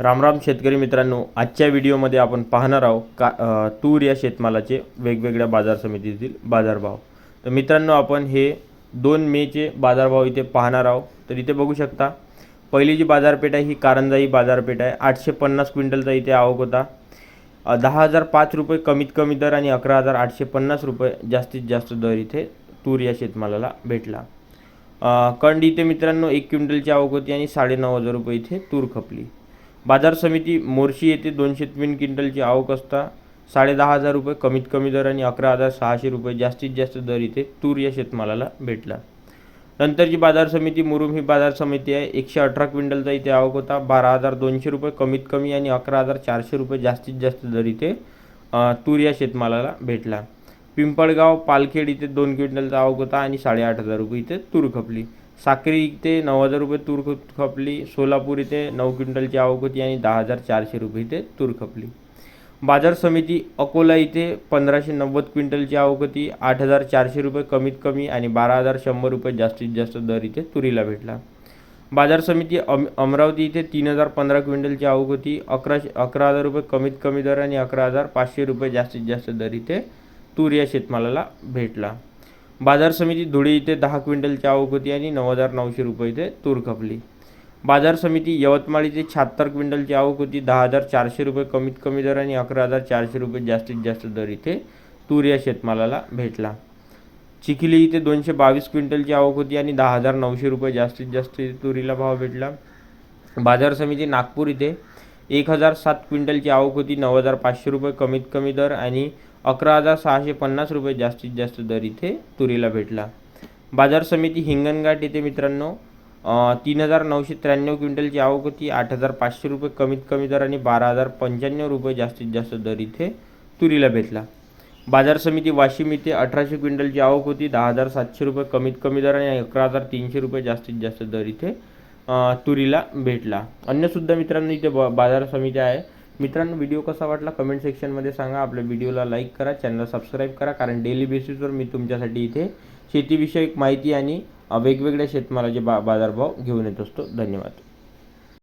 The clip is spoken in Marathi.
रामराम शेतकरी मित्रांनो आजच्या व्हिडिओमध्ये आपण पाहणार आहोत का तूर या शेतमालाचे वेगवेगळ्या बाजार समितीतील बाजारभाव. तर मित्रांनो आपण हे दोन मेचे बाजारभाव इथे पाहणार आहोत. तर इथे बघू शकता पहिली जी बाजारपेठ आहे ही कारंजाई बाजारपेठ आहे. आठशे पन्नास क्विंटलचा इथे आवक होता. दहा हजार पाच रुपये कमीत कमी दर आणि अकरा हजार आठशे पन्नास रुपये जास्तीत जास्त दर इथे तूर या शेतमालाला भेटला. कंड इथे मित्रांनो एक क्विंटलची आवक होती आणि साडेनऊ हजार रुपये इथे तूर खपली. बाजार समिती मोर्शी येथे दोनशे तीन क्विंटलची आवक असता साडे दहा हजार रुपये कमीत कमी दर आणि अकरा हजार सहाशे रुपये जास्तीत जास्त दर इथे तूर या शेतमालाला भेटला. नंतरची बाजार समिती मुरुम ही बाजार समिती आहे. एकशे अठरा क्विंटलचा इथे आवक होता बारा हजार दोनशे रुपये कमीत कमी आणि अकरा हजार चारशे रुपये जास्तीत जास्त दर इथे तूर या शेतमालाला भेटला. पिंपळगाव पालखेड इथे दोन क्विंटलचा आवक होता आणि साडेआठ हजार रुपये इथे तूर खपली. साक्री इथे नऊ हजार रुपये तूर खपली सोलापूर इथे नऊ क्विंटलची आवक होती आणि दहा हजार चारशे रुपये इथे तूर खपली. बाजार समिती अकोला इथे पंधराशे नव्वद क्विंटलची आवक होती आठ हजार चारशे रुपये कमीत कमी आणि बारा हजार शंभर रुपये जास्तीत जास्त दर इथे तुरीला भेटला. बाजार समिती अम अमरावती इथे तीन हजार पंधरा क्विंटलची आवक होती अकराशे अकरा हजार रुपये कमीत कमी दर आणि अकरा हजार पाचशे रुपये जास्तीत जास्त दर इथे तूर या शेतमालाला भेटला. बाजार समिती धुळे इथे दहा क्विंटलची आवक होती आणि नऊ हजार नऊशे रुपये इथे तूर खपली. बाजार समिती यवतमाळ इथे शहात्तर क्विंटलची आवक होती दहा हजार चारशे रुपये कमीत कमी दर आणि अकरा हजार चारशे रुपये जास्तीत जास्त दर इथे तूर या शेतमालाला भेटला. चिखली इथे दोनशे बावीस क्विंटलची आवक होती आणि दहा हजार नऊशे रुपये जास्तीत जास्त तुरीला भाव भेटला. बाजार समिती नागपूर इथे एक हजार सात क्विंटलची आवक होती. नऊ हजार पाचशे रुपये कमीत कमी दर आणि अकरा हजार सहाशे पन्नास रुपये जास्तीत जास्त दर इथे तुरीला भेटला. बाजार समिती हिंगणघाट येथे मित्रांनो तीन हजार नऊशे त्र्याण्णव क्विंटलची आवक होती. आठ हजार पाचशे रुपये कमीत कमी दर आणि बारा हजार पंच्याण्णव रुपये जास्तीत जास्त दर इथे तुरीला भेटला. बाजार समिती वाशिम इथे अठराशे क्विंटलची आवक होती. दहा हजार सातशे रुपये कमीत कमी दर आणि अकरा हजार तीनशे रुपये जास्तीत जास्त दर इथे तुरीला भेटला. अन्यसुद्धा मित्रांनो इथे ब बाजार समिती आहे. मित्रांनो व्हिडिओ कसा वाटला कमेंट सेक्शनमध्ये सांगा. आपल्या व्हिडिओला लाईक करा चॅनल सबस्क्राईब करा कारण डेली बेसिसवर मी तुमच्यासाठी इथे शेतीविषयक माहिती आणि वेगवेगळ्या शेतमालाचे बा बाजारभाव घेऊन येत असतो. धन्यवाद.